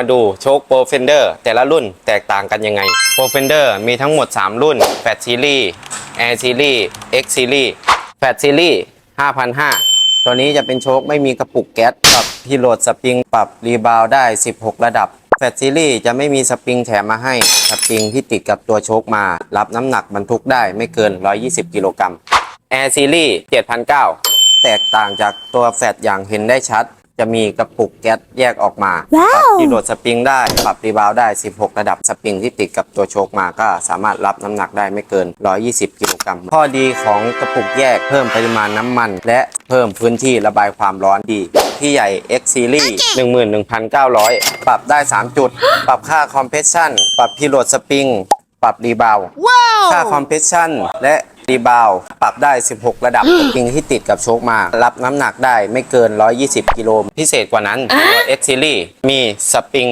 มาดูโชคโปรเฟนเดอร์แต่ละรุ่นแตกต่างกันยังไงโปรเฟนเดอร์มีทั้งหมด 3 รุ่นแฟตซีรีส์ Air Series X Series แฟตซีรีส์5,500 ตัวนี้จะเป็นโชคไม่มีกระปุกแก๊สปรับพิโหลดสปริงปรับรีบาวด์ได้ 16 ระดับแฟตซีรีส์จะไม่มีสปริงแถมมาให้สปริงที่ติดกับตัวโชคมา รับน้ำหนักบรรทุกได้ไม่เกิน 120 กิโลกรัม Air Series 7,900 แตกต่างจากตัวแฟตอย่างเห็นได้ชัด จะมีกระปุกแก๊สแยกออกมาว้าว ปรับที่โหลดสปริงได้ ปรับรีบาวด์ได้ 16 ระดับสปริงที่ติดกับตัวโชคมาก็สามารถรับน้ำหนักได้ไม่เกิน 120 กิโลกรัมข้อดีของกระปุกแยกเพิ่มปริมาณน้ำมัน และเพิ่มพื้นที่ระบายความร้อนดี ที่ใหญ่ X Series 11,900 ปรับได้ 3 จุด ปรับค่าคอมเพรสชันปรับพิโหลดสปริง ปรับรีบาวด์ ค่าคอมเพรสชันและ รีบาวปรับได้ 16 ระดับสปริงที่ติดกับโชคมา รับน้ำหนักได้ไม่เกิน 120 กิโลพิเศษกว่านั้นตัว X Series มีสปริง